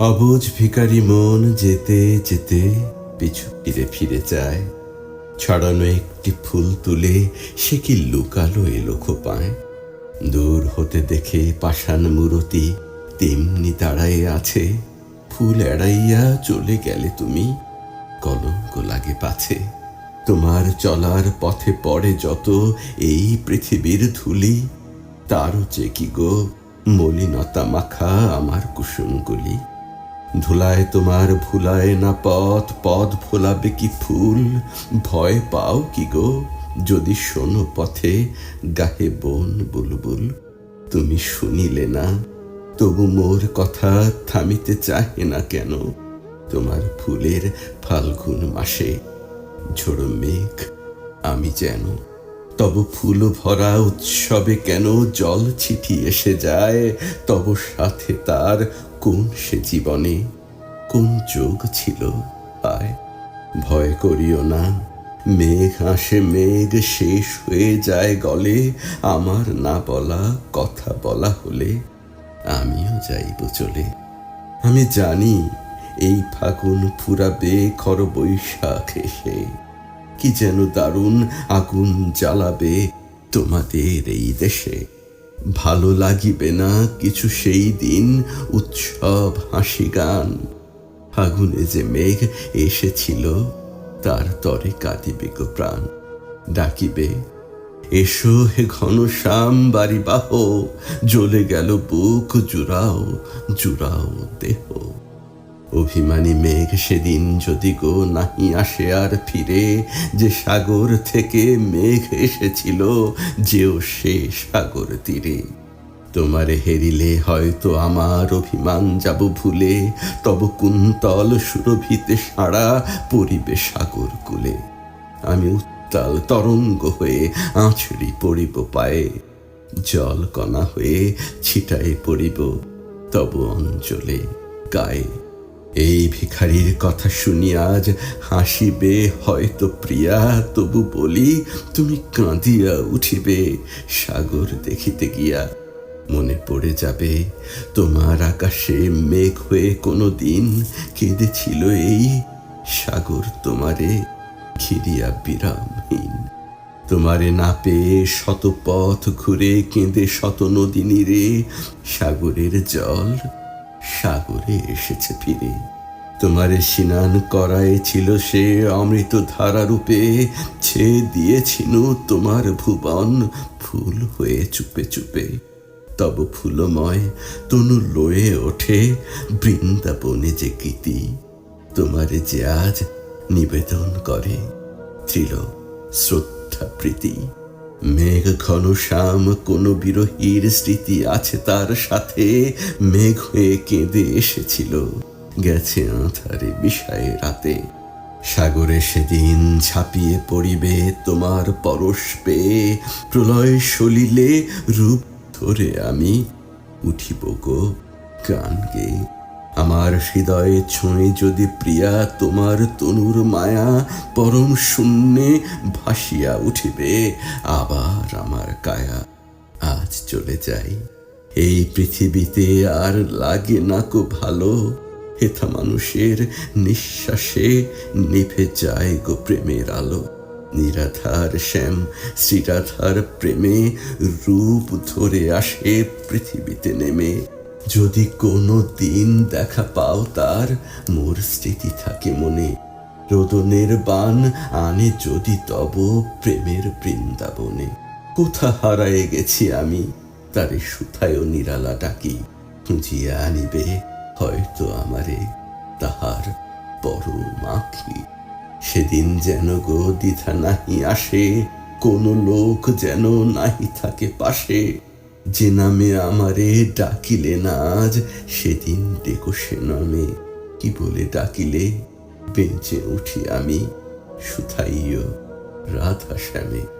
অবুজ ভিকারি মন যেতে যেতে পিছু ফিরে ফিরে যায়। ছড়ানো একটি ফুল তুলে সে কি লুকালো এ এলো পায় দূর হতে দেখে পাষাণ মূরতি তেমনি দাঁড়ায়ে আছে। ফুল এড়াইয়া চলে গেলে তুমি, কলঙ্ক লাগে পাছে। তোমার চলার পথে পড়ে যত এই পৃথিবীর ধুলি, তারও যে কি গো মলিনতা মাখা আমার কুসুমগুলি। ধুলায় তোমার ভুলায় না পথ পথ ভোলাবে কি ফুল? ভয় পাও কি গো? যদি শোনো পথে, গাহে বন বুলবুল। তুমি শুনিলে না, তবু মোর কথা থামিতে চাহে না কেন? তোমার ফুলের ফাল্গুন মাসে ঝোড়ো মেঘ আমি যেন। তব ফুল ভরা উৎসবে কেন জল ছিটি এসে যায়? তব সাথে তার কোন সে জীবনে, কোন যোগ ছিল? আয়, ভয় করিও না। মেঘ আসে, মেঘ শেষ হয়ে যায় গলে। আমার না বলা, কথা বলা হলে আমিও যাইব চলে। আমি জানি এই ফাগুন ফুরাবে খর বৈশাখ এসে। কি যেন দারুণ আগুন জ্বালাবে তোমাদের এই দেশে। ভালো লাগিবে না কিছু সেই দিন উৎসব হাসি গান। ফাগুনে যে মেঘ এসেছিল, তার তরে কাঁদিবে গো প্রাণ। ডাকিবে, এসো হে ঘন শ্যাম বাড়ি বাহ, জ্বলে গেল বুক জুড়াও জুড়াও দেহ। অভিমানী মেঘ সেদিন যদি গো নাহি আসে আর ফিরে, যে সাগর থেকে মেঘ এসেছিল, যেও সে সাগর তীরে। তোমারে হেরিলে হয়তো আমার অভিমান যাব ভুলে, তব কুন্তল সুরভিতে সাড়া পরিবে সাগর কুলে। আমি উত্তাল তরঙ্গ হয়ে আছড়ি পড়িব পায়ে জল কণা হয়ে ছিটাই পড়িব তব অঞ্চলে গায়ে। এই ভিখারির কথা শুনি আজ হাসিবে হয়তো প্রিয়া, তবু বলি তুমি কাঁদিয়া উঠিবে, সাগর দেখিতে গিয়া মনে পড়ে যাবে। তোমার আকাশে মেঘ হয়ে কোনো দিন কেঁদেছিল এই সাগর তোমারে ঘিরিয়া বিরামহীন। তোমারে না পেয়ে শত পথ ঘুরে কেঁদে শত নদী রে সাগরের জল সাগরে এসেছে ফিরে। তোমারে স্নান করায় ছিল সে অমৃত ধারা রূপে। ছে দিয়েছিল তোমার ভুবন। ফুল হয়ে চুপে চুপে। তব ফুলময়, তনু লয়ে ওঠে বৃন্দাবনে যে গীতি তোমারে যে আজ নিবেদন করে। ত্রিল শ্রদ্ধা প্রীতি মেঘ ঘন শ্যাম কোন বিরহীর স্মৃতি আছে তার সাথে? মেঘ হয়ে কেঁদে এসেছিল। গেছে আঁধারে বিষয়ে রাতে। সাগরে সেদিন ছাপিয়ে পড়িবে তোমার পরশ পেয়ে। প্রলয় সলিলে রূপ ধরে আমি উঠিব গো গান গেয়ে আমার হৃদয়ে ছুঁয়ে যদি প্রিয়া তোমার তনুর মায়া পরম শূন্যে ভাসিয়া উঠিবে, আবার আমার কায়া আজ চলে যাই। এই পৃথিবীতে আর লাগে না কো ভালো, হেথা মানুষের নিঃশ্বাসে নিভে যায় গো প্রেমের আলো। নিরাধার শ্যাম শ্রীরাধার প্রেমে রূপ ধরে আসে পৃথিবীতে নেমে। যদি কোনো দিন দেখা পাও তার, মোর স্মৃতি থাকে মনে। রোদনের বান আনে যদি তব প্রেমের বৃন্দাবনে। কোথা হারায়ে গেছি আমি? তারে সুথায় নিরালা ডাকি। খুঁজিয়া আনিবে হয়তো আমারে তাহার বড় মাখি। সেদিন যেন গো দ্বিধা নাহি আসে, কোন লোক যেন নাহি থাকে পাশে। যে নামে আমারে ডাকিলে না আজ, সেদিন ডেকো সে নামে। কি বলে ডাকিলে? বেঁচে উঠি আমি সুথাইয় রাধা শ্যামে।